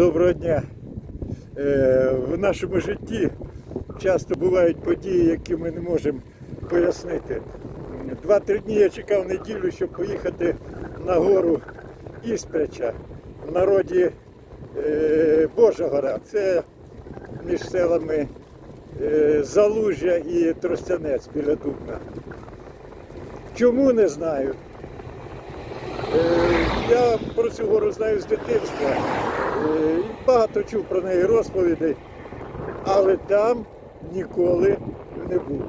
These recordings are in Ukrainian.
Доброго дня. Е, В нашому житті часто бувають події, які ми не можемо пояснити. Два-три дні я чекав неділю, щоб поїхати на гору Іспряча. В народі е, Божа гора. Це між селами е, Залужжя і Тростянець біля Дубна. Чому не знаю? Я про цю гору знаю з дитинства. Е, Багато чув про неї розповідей, але там ніколи не був.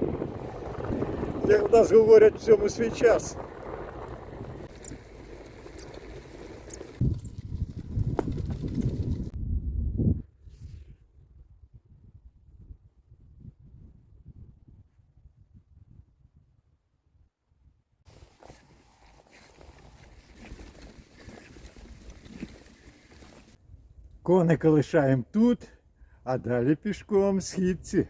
Як в нас говорять, в цьому свій час. Коника лишаємо тут, а далі пішком східці.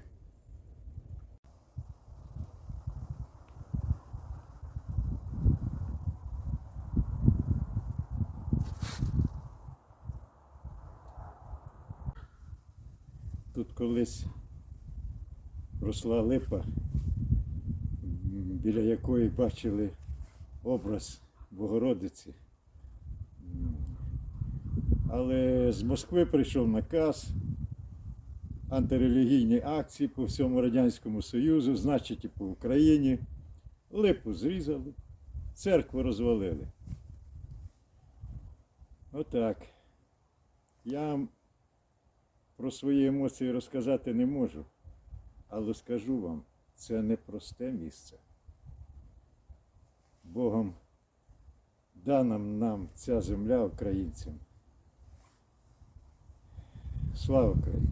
Тут колись росла липа, біля якої бачили образ Богородиці. Але з Москви прийшов наказ антирелігійні акції по всьому Радянському Союзу, значить і по Україні. Липу зрізали, церкву розвалили. Отак. Я про свої емоції розказати не можу, але скажу вам, це не просте місце. Богом дана нам ця земля українцям. Слава Україні!